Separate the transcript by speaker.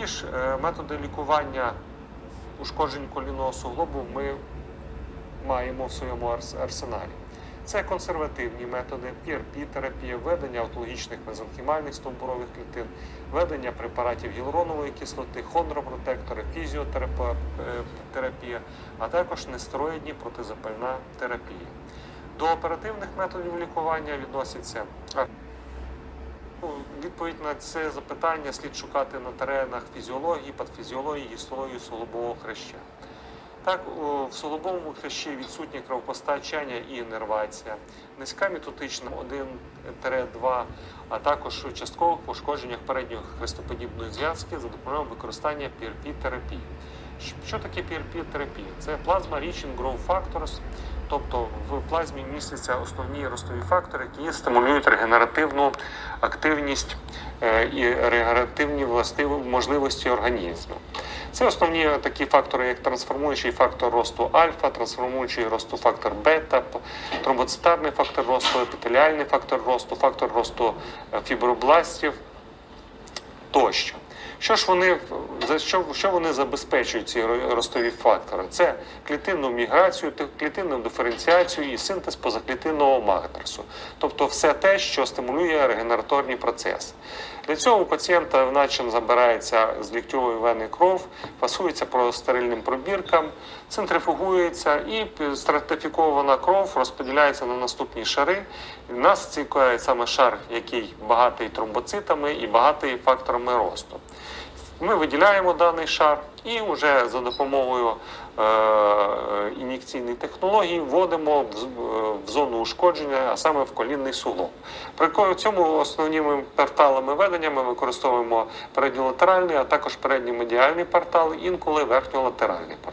Speaker 1: Які ж е, методи лікування ушкоджень колінного суглобу ми маємо в своєму арсеналі? Це консервативні методи, PRP-терапія, введення автологічних мезонхімальних стовбурових клітин, введення препаратів гіалуронової кислоти, хондропротектори, фізіотерапія, а також нестероїдні протизапальна терапія. До оперативних методів лікування відносяться Відповідь на це запитання слід шукати на теренах фізіології, патофізіології, гістології суглобового хреща. Так, в суглобовому хрещі відсутнє кровопостачання і іннервація, низька мітотична 1-2, а також у часткових пошкодженнях передньої хрестоподібної зв'язки за допомогою використання PRP-терапії. Що- таке PRP-терапія? Це Rich in Growth Factors, тобто в плазмі містяться основні ростові фактори, які стимулюють регенеративну активність е, і регенеративні властиві можливості організму. Це основні такі фактори, як трансформуючий фактор росту альфа, трансформуючий росту фактор бета, тромбоцитарний фактор росту, епітеліальний фактор росту, фактор росту е, фібробластів тощо. Що ж вони що, що вони забезпечують ці ростові фактори? Це клітинну міграцію, клітинну диференціацію і синтез позаклітинного матрису, тобто все те, що стимулює регенераторні процеси. Для цього у пацієнта в забирається з ліктьової вени кров, фасується по стерильним пробіркам, центрифугується і стратифікована кров розподіляється на наступні шари. І в нас цікавий саме шар, який багатий тромбоцитами і багатий факторами росту. Ми виділяємо даний шар і вже за допомогою е, технологій технології вводимо в, е, в зону ушкодження, а саме в колінний суглоб. При цьому основними порталами ведення ми використовуємо передньолатеральний, а також передній медіальний портал, інколи верхньолатеральний портал.